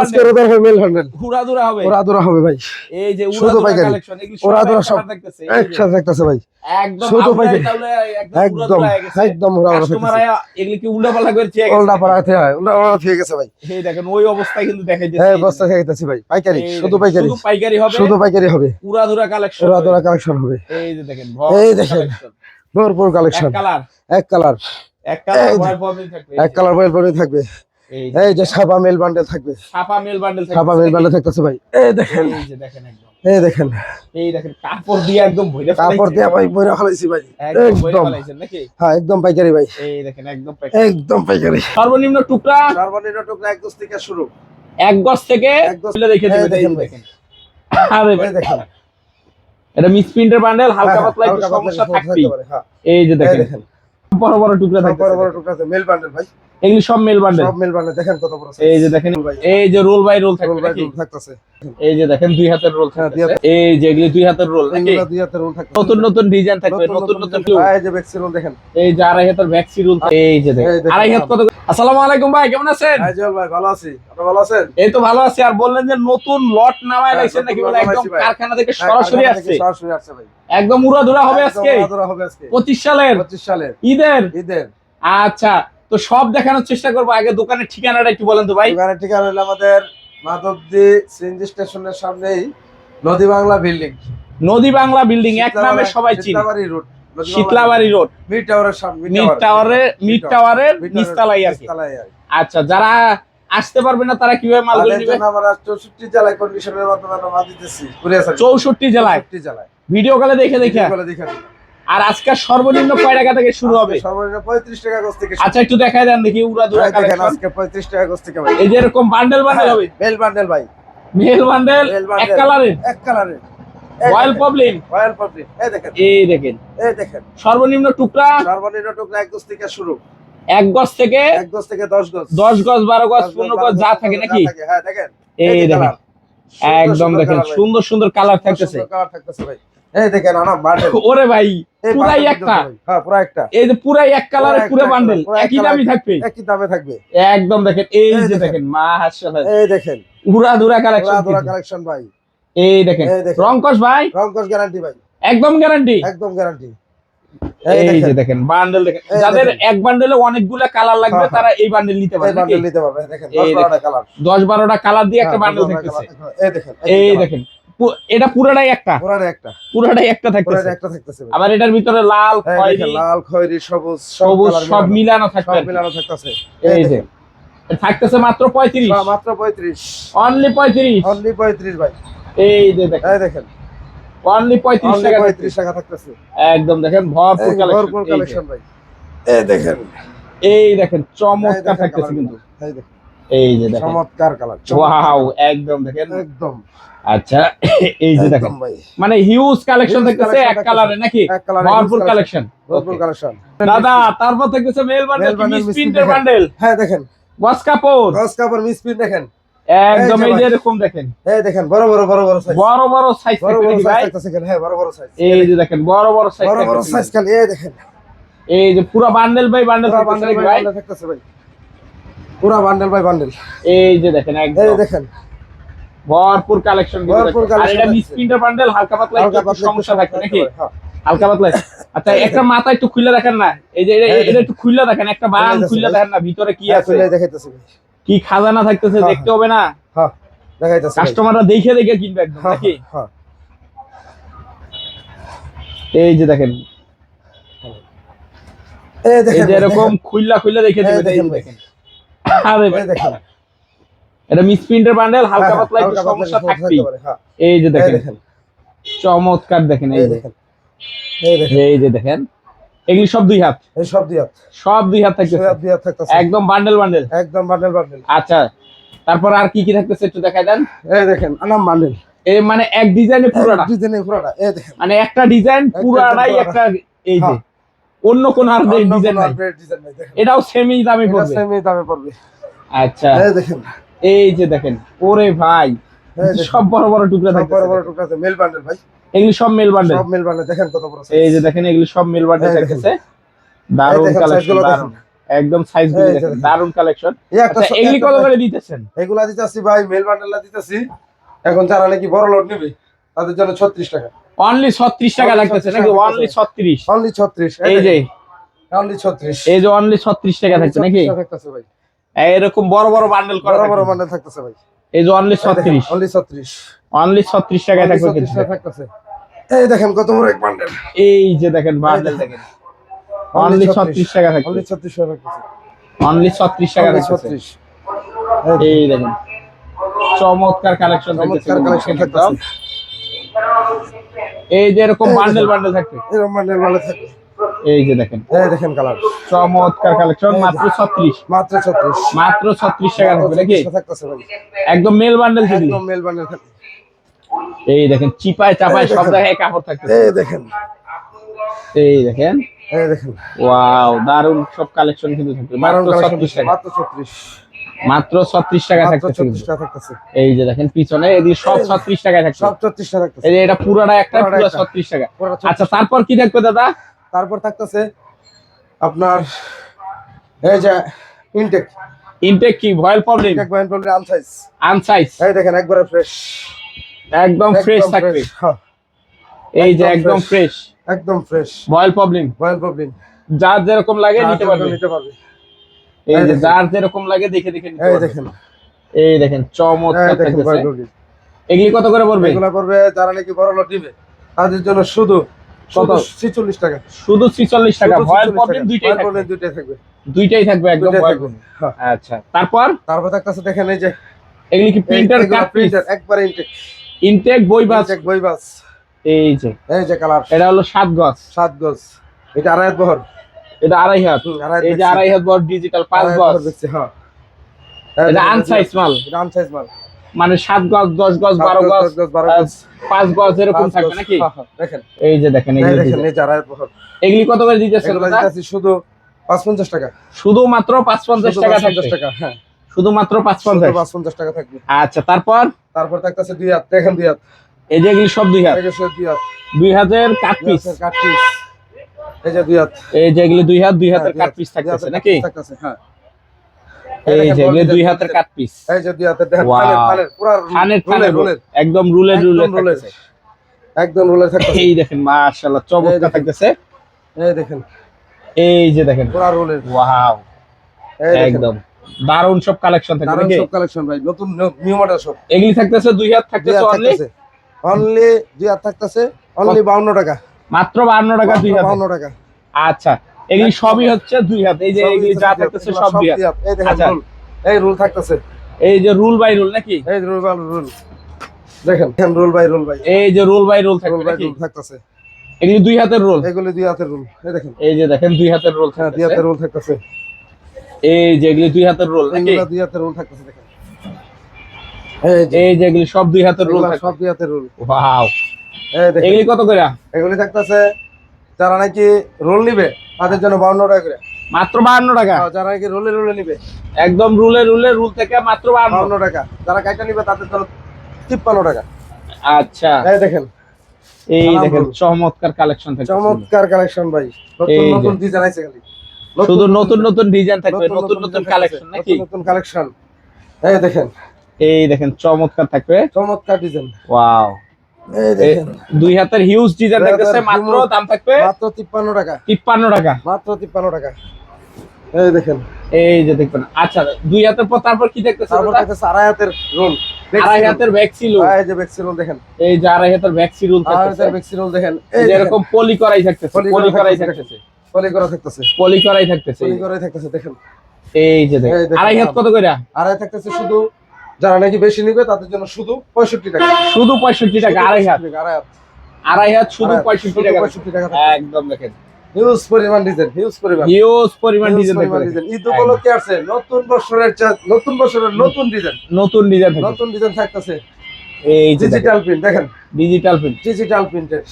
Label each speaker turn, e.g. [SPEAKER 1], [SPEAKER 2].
[SPEAKER 1] আজকে হবে mail handle.
[SPEAKER 2] হুড়াদুরা হবে।
[SPEAKER 1] আদরা হবে ভাই।
[SPEAKER 2] এই যে উড়াদুরা কালেকশন এগুলো
[SPEAKER 1] ওরা
[SPEAKER 2] সব
[SPEAKER 1] একসাথে থাকতেছে ভাই।
[SPEAKER 2] একদম
[SPEAKER 1] শুধু পাইকারি।
[SPEAKER 2] একদম
[SPEAKER 1] একদম
[SPEAKER 2] উড়াদুরা হয়ে এগুলি কি উল্টা পাল্টা করে চেয়ে
[SPEAKER 1] হয় থেকে গেছে ভাই।
[SPEAKER 2] এই দেখেন ওই অবস্থায় কিন্তু দেখাই
[SPEAKER 1] হ্যাঁ
[SPEAKER 2] যাচ্ছে
[SPEAKER 1] বস্তা খাইতেছি ভাই পাইকারি শুধু পাইকারি
[SPEAKER 2] শুধু পাইকারি। হবে
[SPEAKER 1] শুধু পাইকারি হবে।
[SPEAKER 2] উড়াদুরা কালেকশন
[SPEAKER 1] আদরা কালেকশন হবে।
[SPEAKER 2] এই যে দেখেন
[SPEAKER 1] এই দেখেন। ভরপুর কালেকশন
[SPEAKER 2] এক কালার
[SPEAKER 1] এক কালার
[SPEAKER 2] এক কালার থাকবে
[SPEAKER 1] এক কালার বয়েল থাকবে।
[SPEAKER 2] এই যে
[SPEAKER 1] সাপা মেল বান্ডেল থাকবে।
[SPEAKER 2] ছাপা মেল বান্ডেল
[SPEAKER 1] সাপা মেল বান্ডেল থাকতেছে ভাই। এই দেখেন।
[SPEAKER 2] এই যে দেখেন একদম।
[SPEAKER 1] এই দেখেন।
[SPEAKER 2] এই দেখেন কাপড় দিয়ে একদম ভরে
[SPEAKER 1] কাপড় দিয়ে ভাই বইরা ফেলাইছি ভাই।
[SPEAKER 2] একদম নাকি?
[SPEAKER 1] হ্যাঁ একদম পাইকারি ভাই।
[SPEAKER 2] এই দেখেন একদম package।
[SPEAKER 1] একদম পাইকারি।
[SPEAKER 2] সর্বনিম্ন টুকরা?
[SPEAKER 1] সর্বনিম্ন টুকরা এক গজ থেকে শুরু।
[SPEAKER 2] এক গজ থেকে
[SPEAKER 1] এক গজ-
[SPEAKER 2] খুলে রেখে দেবেন
[SPEAKER 1] দেখেন ভাই।
[SPEAKER 2] দেখেন। আরে ভাই,
[SPEAKER 1] দেখেন।
[SPEAKER 2] এটা মিসপ্রিন্টের বান্ডেল হালকা
[SPEAKER 1] হ্যাঁ,
[SPEAKER 2] পাতলা একটু সমস্যা
[SPEAKER 1] পারে, হ্যাঁ।
[SPEAKER 2] এই যে দেখেন। বড় বড় টুকরা থাকবে
[SPEAKER 1] বড় বড় টুকরা আছে মেল বান্ডেল ভাই।
[SPEAKER 2] এগুলি সব মেল বান্ডেল
[SPEAKER 1] সব মেল বান্ডেল দেখেন কত বড়
[SPEAKER 2] এই যে দেখেন এই যে রোল বাই রোল থাকবে
[SPEAKER 1] রোল বাই রোল থাকতেছে।
[SPEAKER 2] এই যে দেখেন দুই হাতের রোল
[SPEAKER 1] হ্যাঁ,
[SPEAKER 2] এই যে এগুলি দুই হাতের রোল নাকি?
[SPEAKER 1] দুই হাতের রোল
[SPEAKER 2] নতুন নতুন ডিজাইন থাকবে নতুন নতুন
[SPEAKER 1] এই যে রোল দেখেন।
[SPEAKER 2] এই যে আড়াই হাতের ভ্যাক্সি রোল এই যে দেখেন আড়াই হাত কত আসসালামু আলাইকুম ভাই কেমন আছেন?
[SPEAKER 1] হ্যাঁ ভাই ভালো আছি। আপনি ভালো আছেন?
[SPEAKER 2] এই তো ভালো আছি। আর বললেন যে নতুন লট নামায়
[SPEAKER 1] হ্যাঁ,
[SPEAKER 2] নাকি? বলে একদম কারখানা থেকে সরাসরি আসছে।
[SPEAKER 1] সরাসরি আসছে ভাই।
[SPEAKER 2] একদম উড়াধুরা হবে আজকে?
[SPEAKER 1] আদরা হবে আজকে।
[SPEAKER 2] পঁচিশ সালের?
[SPEAKER 1] 25 সালের।
[SPEAKER 2] ঈদের?
[SPEAKER 1] ঈদের।
[SPEAKER 2] আচ্ছা তো সব দেখানোর চেষ্টা করব। আগে দোকানের ঠিকানাটা একটু বলেন তো ভাই।
[SPEAKER 1] দোকানের ঠিকানা হলো আমাদের মাধবদী সিএনজি স্টেশনের সামনেই নদী বাংলা বিল্ডিং।
[SPEAKER 2] নদী বাংলা বিল্ডিং এক নামে সবাই চিনি।
[SPEAKER 1] Road
[SPEAKER 2] Shitalabari road.
[SPEAKER 1] মিড টাওয়ারের সামনে
[SPEAKER 2] মিড টাওয়ারে মিড টাওয়ারের নিচতলাই আর। আচ্ছা যারা আসতে পারবে না তারা কীভাবে মালগুলো
[SPEAKER 1] তাদের
[SPEAKER 2] নিবে?
[SPEAKER 1] আমরা 64 জেলায় কন্ডিশনের মাধ্যমে আমরা মাল দিতেছি। কুরিয়ার সার্ভিস
[SPEAKER 2] চৌষট্টি জেলায়?
[SPEAKER 1] 64 জেলায়।
[SPEAKER 2] ভিডিও কলে দেখে দেখে।
[SPEAKER 1] বলে দেখে। দিন।
[SPEAKER 2] আর আজকে সর্বনিম্ন কয় টাকা থেকে শুরু হবে?
[SPEAKER 1] সর্বনিম্ন 35 টাকা গোছ থেকে
[SPEAKER 2] আচ্ছা একটু দেখাই দেন দেখি উড়া দুরা
[SPEAKER 1] দেখেন আজকে 35 টাকা গোছ থেকে ভাই।
[SPEAKER 2] এই যে এরকম বান্ডেল বান্ডেল হবে?
[SPEAKER 1] মেল বান্ডেল ভাই।
[SPEAKER 2] মেল বান্ডেল এক কালারের
[SPEAKER 1] এক কালারের
[SPEAKER 2] রয়্যাল প্রবলেম
[SPEAKER 1] রয়্যাল পাবলিক এই দেখেন।
[SPEAKER 2] এই দেখেন।
[SPEAKER 1] এই দেখেন।
[SPEAKER 2] সর্বনিম্ন টুকরা?
[SPEAKER 1] সর্বনিম্ন টুকরা এক গোছ থেকে শুরু।
[SPEAKER 2] এক গজ থেকে?
[SPEAKER 1] এক গোছ থেকে 10 গোছ
[SPEAKER 2] দশ গজ বারো গজ
[SPEAKER 1] 10
[SPEAKER 2] পনেরো গজ যা থাকে নাকি?
[SPEAKER 1] হ্যাঁ দেখেন।
[SPEAKER 2] এই দেখেন। একদম দেখেন। সুন্দর সুন্দর কালার থাকতেছে।
[SPEAKER 1] কালার থাকতেছে ভাই। এই দেখেন আনা বান্ডেল
[SPEAKER 2] ওরে ভাই পুরাই একটা।
[SPEAKER 1] হ্যাঁ পুরো একটা।
[SPEAKER 2] এই যে পুরাই এক কালারের
[SPEAKER 1] পুরো
[SPEAKER 2] বান্ডেল
[SPEAKER 1] colour, পুরা এক
[SPEAKER 2] একই
[SPEAKER 1] colour।
[SPEAKER 2] থাকবে?
[SPEAKER 1] একই দামে থাকবে।
[SPEAKER 2] একদম দেখেন এই
[SPEAKER 1] এই
[SPEAKER 2] যে
[SPEAKER 1] দেখেন।
[SPEAKER 2] দেখেন মাশাআল্লাহ।
[SPEAKER 1] এই দেখেন।
[SPEAKER 2] উড়া দুরা
[SPEAKER 1] পুরা
[SPEAKER 2] কালেকশন
[SPEAKER 1] দোরা কালেকশন ভাই।
[SPEAKER 2] এই দেখেন রংকশ ভাই?
[SPEAKER 1] রংকশ গ্যারান্টি ভাই।
[SPEAKER 2] একদম গ্যারান্টি
[SPEAKER 1] একদম গ্যারান্টি
[SPEAKER 2] এই যে দেখেন। বান্ডেল দেখেন। যাদের এক বান্ডেলে অনেকগুলা কালার লাগবে
[SPEAKER 1] হ্যাঁ, হ্যাঁ।
[SPEAKER 2] তারা এই বান্ডেল নিতে
[SPEAKER 1] এই
[SPEAKER 2] পারে
[SPEAKER 1] বান্ডেল নিতে পারবে দেখেন 10 12টা কালার
[SPEAKER 2] দশ বারোটা কালার দিয়ে একটা বান্ডেল থাকতেছে
[SPEAKER 1] এই দেখেন
[SPEAKER 2] এই দেখেন। এটা পুরাটাই একটা?
[SPEAKER 1] পুরাটা একটা।
[SPEAKER 2] পুরাটাই একটা থাকতেছে?
[SPEAKER 1] একটা থাকতেছে।
[SPEAKER 2] আবার এটার ভিতরে লাল
[SPEAKER 1] এই
[SPEAKER 2] খয়েরি।
[SPEAKER 1] লাল খয়েরি সবুজ
[SPEAKER 2] সবুজ সব
[SPEAKER 1] মিলানো।
[SPEAKER 2] মিলানো থাকবে
[SPEAKER 1] সব। মিলানো থাকতেছে।
[SPEAKER 2] এই যে। থাকতেছে মাত্র পঁয়ত্রিশ।
[SPEAKER 1] সব মাত্র 35
[SPEAKER 2] অনলি পঁয়ত্রিশ?
[SPEAKER 1] অনলি 35 ভাই।
[SPEAKER 2] এই যে দেখেন।
[SPEAKER 1] এই দেখেন।
[SPEAKER 2] অনলি পঁয়ত্রিশ
[SPEAKER 1] অনলি
[SPEAKER 2] টাকা
[SPEAKER 1] 35 টাকা থাকতেছে।
[SPEAKER 2] একদম দেখেন ভরপুর
[SPEAKER 1] এই ভরপুর
[SPEAKER 2] কালেকশন
[SPEAKER 1] কালেকশন ভাই। এই দেখেন।
[SPEAKER 2] এই দেখেন চমৎকার থাকতেছে কিন্তু।
[SPEAKER 1] এই দেখেন।
[SPEAKER 2] এই যে দেখেন।
[SPEAKER 1] চমৎকার কালার
[SPEAKER 2] ওয়াও একদম দেখেন।
[SPEAKER 1] একদম।
[SPEAKER 2] আচ্ছা এই যে দেখেন মানে হিউজ কালেকশন থাকতেছে এক কালারে নাকি? ভরপুর কালেকশন
[SPEAKER 1] ভরপুর কালেকশন
[SPEAKER 2] দাদা তারপর থাকতেছে মেল বান্ডেল মিস প্রিন্টের বান্ডেল
[SPEAKER 1] হ্যাঁ দেখেন।
[SPEAKER 2] গস কাপড়
[SPEAKER 1] গস কাপড় মিস প্রিন্ট দেখেন।
[SPEAKER 2] একদম
[SPEAKER 1] এই যে ভাই।
[SPEAKER 2] এরকম দেখেন।
[SPEAKER 1] এই দেখেন বড় বড় বড় বড় সাইজ
[SPEAKER 2] বড় বড় সাইজ
[SPEAKER 1] বড় বড় সাইজ
[SPEAKER 2] ভাই?
[SPEAKER 1] থাকতেছে হ্যাঁ বড় বড় সাইজ
[SPEAKER 2] এই যে দেখেন বড় বড় সাইজ
[SPEAKER 1] বড় বড় সাইজ খালি এই দেখেন।
[SPEAKER 2] এই যে পুরো বান্ডেল বাই বান্ডেল
[SPEAKER 1] বান্ডেল
[SPEAKER 2] ভাই?
[SPEAKER 1] পুরা বান্ডেল বাই বান্ডেল
[SPEAKER 2] এই যে দেখেন
[SPEAKER 1] এই
[SPEAKER 2] একদম।
[SPEAKER 1] দেখেন।
[SPEAKER 2] ভরপুর কালেকশন
[SPEAKER 1] ভরপুর
[SPEAKER 2] এটা বান্ডেল হালকা পাতলা একটু সমস্যা থাকে নাকি?
[SPEAKER 1] হ্যাঁ।
[SPEAKER 2] হালকা পাতলা আচ্ছা একটা মাথা একটু খুলে দেখেন না। এই যে এটা- একটু খুলে দেখেন একটা বান
[SPEAKER 1] খুলে দেখেন,
[SPEAKER 2] না ভিতরে কি
[SPEAKER 1] হ্যাঁ,
[SPEAKER 2] আছে?
[SPEAKER 1] খুলে দেখাইতেছি
[SPEAKER 2] কি খাজানা থাকতেছে
[SPEAKER 1] হ্যাঁ,
[SPEAKER 2] দেখতে হবে না?
[SPEAKER 1] হ্যাঁ দেখাইতেছি
[SPEAKER 2] কাস্টমাররা দেখে দেখে কিনবে একদম
[SPEAKER 1] হ্যাঁ,
[SPEAKER 2] নাকি?
[SPEAKER 1] হ্যাঁ
[SPEAKER 2] এই যে দেখেন।
[SPEAKER 1] এই দেখেন।
[SPEAKER 2] যে এরকম খুললা খুললা দেখে দিবে
[SPEAKER 1] দেখেন।
[SPEAKER 2] আরে
[SPEAKER 1] দেখেন।
[SPEAKER 2] এটা মিস প্রিন্টের বান্ডেল হালকা
[SPEAKER 1] হ্যাঁ,
[SPEAKER 2] পাতলা একটু সমস্যা থাকবেই
[SPEAKER 1] হ্যাঁ।
[SPEAKER 2] এই যে দেখেন চমৎকার দেখেন এই
[SPEAKER 1] দেখেন। এই
[SPEAKER 2] যে দেখেন এগুলি সব দুই হাত।
[SPEAKER 1] সব দিয়া
[SPEAKER 2] সব দুই হাত থাকতেছে।
[SPEAKER 1] সব দিয়া থাকতেছে।
[SPEAKER 2] একদম বান্ডেল বান্ডেল।
[SPEAKER 1] একদম বান্ডেল বান্ডেল।
[SPEAKER 2] আচ্ছা তারপর আর কি কি থাকতেছে একটু দেখাই দেন।
[SPEAKER 1] এই দেখেন আনাম বান্ডেল।
[SPEAKER 2] এই মানে এক ডিজাইনে পুরোটা।
[SPEAKER 1] ডিজাইনে পুরোটা। এই দেখেন।
[SPEAKER 2] মানে একটা ডিজাইন পুরাটাই একটা এই যে।
[SPEAKER 1] হ্যাঁ।
[SPEAKER 2] অন্য কোন আর ডিজাইন নাই। এটাও সেমি দামে পড়বে।
[SPEAKER 1] same দামে পড়বে।
[SPEAKER 2] আচ্ছা।
[SPEAKER 1] এই দেখেন।
[SPEAKER 2] এই যে দেখেন ওরে ভাই সব বড় বড় টুকরা
[SPEAKER 1] সব বড় বড় টুকরা আছে মেল বান্ডেল ভাই।
[SPEAKER 2] এগুলি সব মেল বান্ডেল
[SPEAKER 1] সব মেল বান্ডেল দেখেন কত বড়
[SPEAKER 2] এই যে দেখেন এগুলি সব মেল বান্ডেল। থাকতেছে
[SPEAKER 1] দেখেন
[SPEAKER 2] কালেকশন
[SPEAKER 1] দেখেন।
[SPEAKER 2] একদম সাইজ
[SPEAKER 1] এই দেখেন।
[SPEAKER 2] দারুণ কালেকশন
[SPEAKER 1] এই একটা
[SPEAKER 2] আচ্ছা এগুলি কত করে দিতেছেন?
[SPEAKER 1] এগুলা দিতেছি ভাই মেল বান্ডেলটা দিতেছি। এখন যারা নাকি বড় লোড নেবে তাদের জন্য ছত্রিশ টাকা।
[SPEAKER 2] অনলি 36 টাকা লাগতেছে
[SPEAKER 1] 36
[SPEAKER 2] নাকি?
[SPEAKER 1] টাকা
[SPEAKER 2] অনলি 36
[SPEAKER 1] অনলি ছত্রিশ
[SPEAKER 2] এই যে।
[SPEAKER 1] অনলি ছত্রিশ।
[SPEAKER 2] এই যে অনলি 36 টাকা থাকছে নাকি?
[SPEAKER 1] থাকতেছে ভাই।
[SPEAKER 2] এরকম বড় বড় বান্ডেল করা
[SPEAKER 1] বড় বড় বান্ডেল থাকতেছে ভাই।
[SPEAKER 2] এই যে অনলি 36
[SPEAKER 1] অনলি ছত্রিশ।
[SPEAKER 2] অনলি 36 টাকায় থাকবে কিন্তু।
[SPEAKER 1] থাকতেছে। এই দেখেন কত বড় এক বান্ডেল
[SPEAKER 2] এই যে দেখেন বান্ডেল দেখেন। অনলি 36 টাকা থাকবে।
[SPEAKER 1] অনলি ছত্রিশ টাকা থাকতেছে।
[SPEAKER 2] অনলি 36 টাকা
[SPEAKER 1] ছত্রিশ।
[SPEAKER 2] এই দেখেন। চমৎকার কালেকশন
[SPEAKER 1] চমৎকার কালেকশন থাকতেছে।
[SPEAKER 2] এই যে এরকম বান্ডেল বান্ডেল থাকবে।
[SPEAKER 1] এরকম বান্ডেল ভালো থাকবে।
[SPEAKER 2] এই যে দেখেন।
[SPEAKER 1] এই দেখেন কালার
[SPEAKER 2] চমৎকার কালেকশন মাত্র 36
[SPEAKER 1] মাত্র ছত্রিশ।
[SPEAKER 2] মাত্র 36 টাকা থাকবে নাকি? একদম মেল বান্ডেল যদি
[SPEAKER 1] একদম মেল বান্ডেল
[SPEAKER 2] এই দেখেন চিপায় চাপায় সব জায়গায় কাপড় থাকতেছে।
[SPEAKER 1] এই দেখেন।
[SPEAKER 2] এই দেখেন।
[SPEAKER 1] এই দেখেন।
[SPEAKER 2] ওয়াও দারুণ সব কালেকশন কিন্তু থাকবে। মাত্র
[SPEAKER 1] মাত্র
[SPEAKER 2] 36 টাকা।
[SPEAKER 1] মাত্র ছত্রিশ।
[SPEAKER 2] 36 টাকা থাকতেছে
[SPEAKER 1] ছত্রিশ। টাকা
[SPEAKER 2] এই যে দেখেন পিছনে এদিকে সব 36 টাকায় থাকছে
[SPEAKER 1] সব ছত্রিশ টাকা থাকতেছে।
[SPEAKER 2] এই যে এটা পুরোটা একটা পুরো 36 টাকা। আচ্ছা তারপর কি থাকবে দাদা?
[SPEAKER 1] তারপর থাকতেছে আপনার এই যে ইনটেক
[SPEAKER 2] ইনটেক কি? ভয়েল প্রবলেম
[SPEAKER 1] ইনটেক বয়ান বললে আনসাইজ
[SPEAKER 2] আনসাইজ
[SPEAKER 1] এই দেখেন একবারে ফ্রেশ
[SPEAKER 2] একদম ফ্রেশ থাকবে।
[SPEAKER 1] হ্যাঁ।
[SPEAKER 2] এই যে
[SPEAKER 1] একদম
[SPEAKER 2] ফ্রেশ
[SPEAKER 1] একদম ফ্রেশ
[SPEAKER 2] ভয়েল প্রবলেম
[SPEAKER 1] বয়ান প্রবলেম
[SPEAKER 2] যার যেরকম লাগে নিতে পারবে।
[SPEAKER 1] নিতে পারবে।
[SPEAKER 2] এই যে যার যেরকম লাগে দেখে দেখে নিতে পারবে।
[SPEAKER 1] দেখেন।
[SPEAKER 2] এই দেখেন চমৎকার
[SPEAKER 1] এই দেখেন
[SPEAKER 2] থাকতেছে
[SPEAKER 1] বয়ান
[SPEAKER 2] এগুলি কত করে পড়বে?
[SPEAKER 1] এগুলা করবে যারা নাকি বড় লট দিবে তাদের জন্য শুধু টাকা।
[SPEAKER 2] শুধু 46 টাকা। ভয়েল
[SPEAKER 1] 46
[SPEAKER 2] দুইটাই
[SPEAKER 1] Void
[SPEAKER 2] থাকবে।
[SPEAKER 1] Problem দুইটাই থাকবে।
[SPEAKER 2] দুইটাই থাকবে একদম
[SPEAKER 1] দুইটাই
[SPEAKER 2] ভয়েল
[SPEAKER 1] থাকবে। হ্যাঁ।
[SPEAKER 2] আচ্ছা তারপর?
[SPEAKER 1] তারপর থাকতেছে দেখেন এই যে।
[SPEAKER 2] এগুলি কি প্রিন্টার কাট
[SPEAKER 1] প্রিন্টার একবারে ইনটেক
[SPEAKER 2] ইনটেক বই বাস?
[SPEAKER 1] ইনটেক বই বাস।
[SPEAKER 2] এই যে।
[SPEAKER 1] এই যে কালার
[SPEAKER 2] এটা হলো সাত গজ।
[SPEAKER 1] সাত গজ। এটা আড়াই বহর।
[SPEAKER 2] এটা আড়াই হাত। এই যে আড়াই হাত ডিজিটাল পাঁচ গজ।
[SPEAKER 1] দেখছি, হ্যাঁ।
[SPEAKER 2] এটা আনসাইজ মাল।
[SPEAKER 1] এটা আনসাইজ মাল।
[SPEAKER 2] মানে সাত গজ দশ গজ বারো
[SPEAKER 1] গজ,
[SPEAKER 2] পাঁচ গজ এরকম থাকবে নাকি?
[SPEAKER 1] হ্যাঁ, হ্যাঁ, দেখেন।
[SPEAKER 2] এই যে দেখেন এগুলি কত করে?
[SPEAKER 1] দিতেছি শুধু পাঁচ পঞ্চাশ টাকা।
[SPEAKER 2] শুধুমাত্র পাঁচ পঞ্চাশ টাকা
[SPEAKER 1] 550
[SPEAKER 2] থাকবে।
[SPEAKER 1] টাকা হ্যাঁ।
[SPEAKER 2] শুধুমাত্র পাঁচ পঞ্চাশ
[SPEAKER 1] পাঁচ পঞ্চাশ টাকা থাকবে।
[SPEAKER 2] আচ্ছা তারপর?
[SPEAKER 1] তারপর থাকতেছে দুই হাত দেখেন দুই হাত।
[SPEAKER 2] এই যে এগুলি সব দুই হাত?
[SPEAKER 1] দুই হাত।
[SPEAKER 2] দুই হাতের কাট পিস
[SPEAKER 1] কাট পিস। এই যে দুই হাত।
[SPEAKER 2] এই যে এগুলি দুই হাত দুই
[SPEAKER 1] হ্যাঁ,
[SPEAKER 2] হাতের
[SPEAKER 1] দুই
[SPEAKER 2] কাট পিস থাকতেছে নাকি?
[SPEAKER 1] থাকতেছে, হ্যাঁ।
[SPEAKER 2] এই যে দুই হাতের কাট পিস
[SPEAKER 1] এই যে দুই হাতের দেখেন পুরা
[SPEAKER 2] থানের
[SPEAKER 1] রুলের
[SPEAKER 2] একদম রুলের রুলের
[SPEAKER 1] একদম রুলের থাকতেছে।
[SPEAKER 2] এই দেখেন মাশাআল্লাহ চমৎকার। থাকতেছে।
[SPEAKER 1] এই দেখেন।
[SPEAKER 2] এই যে দেখেন।
[SPEAKER 1] পুরা রুলের।
[SPEAKER 2] ওয়াও একদম। দারুণ সব কালেকশন থাকবে
[SPEAKER 1] দারুণ
[SPEAKER 2] নাকি?
[SPEAKER 1] সব কালেকশন ভাই নতুন নিউ মডেল সব।
[SPEAKER 2] এগুলি থাকতেছে দুই হাত থাকতেছে অনলি
[SPEAKER 1] অনলি দুই হাত থাকতেছে অনলি বাউন্ন টাকা।
[SPEAKER 2] মাত্র 52 টাকা দুই হাত?
[SPEAKER 1] বাউন্ন টাকা।
[SPEAKER 2] আচ্ছা এগুলি সবই হচ্ছে দুই হাত। এই যে এগুলি যা থাকতেছে সব দুই হাত।
[SPEAKER 1] এই
[SPEAKER 2] আচ্ছা।
[SPEAKER 1] রুল। থাকতেছে।
[SPEAKER 2] এই যে রুল বাই রুল নাকি?
[SPEAKER 1] এই রুল বাই রুল। দেখেন রুল বাই রুল বাই
[SPEAKER 2] এই যে রুল বাই রুল থাকবে
[SPEAKER 1] রুল থাকতেছে।
[SPEAKER 2] এগুলি দুই হাতের রোল?
[SPEAKER 1] এগুলি দুই হাতের রুল। এই দেখেন।
[SPEAKER 2] এই যে দেখেন দুই হাতের রোল
[SPEAKER 1] হ্যাঁ দুই হাতের রুল থাকতেছে।
[SPEAKER 2] এই যে এগুলি দুই হাতের রোল নাকি?
[SPEAKER 1] এগুলো দুই হাতের রুল থাকতেছে দেখেন। এই যে।
[SPEAKER 2] এগুলি সব দুই হাতের রোল
[SPEAKER 1] সব দুই হাতের রুল।
[SPEAKER 2] ওয়াও।
[SPEAKER 1] এই দেখেন।
[SPEAKER 2] এগুলি কত করে
[SPEAKER 1] এগুলি থাকতেছে যারা নাকি রোল নিবে তাদের জন্য বাউন্ন টাকা করে।
[SPEAKER 2] মাত্র 52 টাকা?
[SPEAKER 1] যারা নাকি রোলে রোলে নিবে।
[SPEAKER 2] একদম রুলে রুলে রুল থেকে মাত্র 52
[SPEAKER 1] বাউন্ন টাকা। যারা কাইটা নিবে তাদের জন্য তিপ্পান্ন টাকা।
[SPEAKER 2] আচ্ছা।
[SPEAKER 1] এই দেখেন।
[SPEAKER 2] এই দেখেন চমৎকার কালেকশন থাকবে
[SPEAKER 1] চমৎকার কালেকশন ভাই। নতুন
[SPEAKER 2] এই
[SPEAKER 1] নতুন ডিজাইন আছে খালি।
[SPEAKER 2] শুধু নতুন নতুন ডিজাইন থাকবে নতুন নতুন কালেকশন নাকি?
[SPEAKER 1] নতুন কালেকশন এই দেখেন।
[SPEAKER 2] এই দেখেন চমৎকার থাকবে।
[SPEAKER 1] চমৎকার ডিজাইন
[SPEAKER 2] ওয়াও দুই হাতের হিউজ ডিজাইন
[SPEAKER 1] দুই
[SPEAKER 2] থাকতেছে মাত্র দাম থাকবে
[SPEAKER 1] মাত্র তিপ্পান্ন টাকা।
[SPEAKER 2] 53 টাকা।
[SPEAKER 1] মাত্র তিপ্পান্ন টাকা। এই দেখেন।
[SPEAKER 2] এই যে দেখবেন আচ্ছা দুই হাতের পর তারপর কি দেখতেছেন
[SPEAKER 1] তারপর
[SPEAKER 2] দাদা?
[SPEAKER 1] থাকতেছে আড়াই হাতের রোল
[SPEAKER 2] আড়াই হাতের ভ্যাকসি রুল
[SPEAKER 1] এই যে বেক্সি রোল দেখেন।
[SPEAKER 2] এই যে আড়াই হাতের ভ্যাকসি রুল
[SPEAKER 1] আড়াই হাতের বেক্সি রোল দেখেন।
[SPEAKER 2] এই যে এরকম পলি করাই থাকতেছে
[SPEAKER 1] পলি
[SPEAKER 2] করাই
[SPEAKER 1] থাকতেছে, পলি করা থাকতেছে।
[SPEAKER 2] পলি করাই থাকতেছে
[SPEAKER 1] পলি করাই থাকতেছে দেখেন।
[SPEAKER 2] এই যে দেখেন আড়াই হাত কত করে
[SPEAKER 1] আড়াই থাকতেছে শুধু যারা নাকি বেশি নিবে তাদের জন্য শুধু পঁয়ষট্টি টাকা।
[SPEAKER 2] শুধু পঁয়ষট্টি টাকা আড়াই হাত।
[SPEAKER 1] 65 টাকা, আড়াই হাত।
[SPEAKER 2] আড়াই হাত শুধু পঁয়ষট্টি টাকা।
[SPEAKER 1] 65 টাকা
[SPEAKER 2] একদম দেখেন।
[SPEAKER 1] হিউজ পরিমাণ হিউজ পরিমাণ।
[SPEAKER 2] হিউজ পরিমাণ
[SPEAKER 1] ঈদ উপলক্ষে নতুন বছরের নতুন বছরের নতুন ডিজাইন
[SPEAKER 2] নতুন ডিজাইন
[SPEAKER 1] নতুন ডিজাইন থাকতেছে।
[SPEAKER 2] এই
[SPEAKER 1] ডিজিটাল প্রিন্ট দেখেন।
[SPEAKER 2] ডিজিটাল প্রিন্ট
[SPEAKER 1] ডিজিটাল প্রিন্টের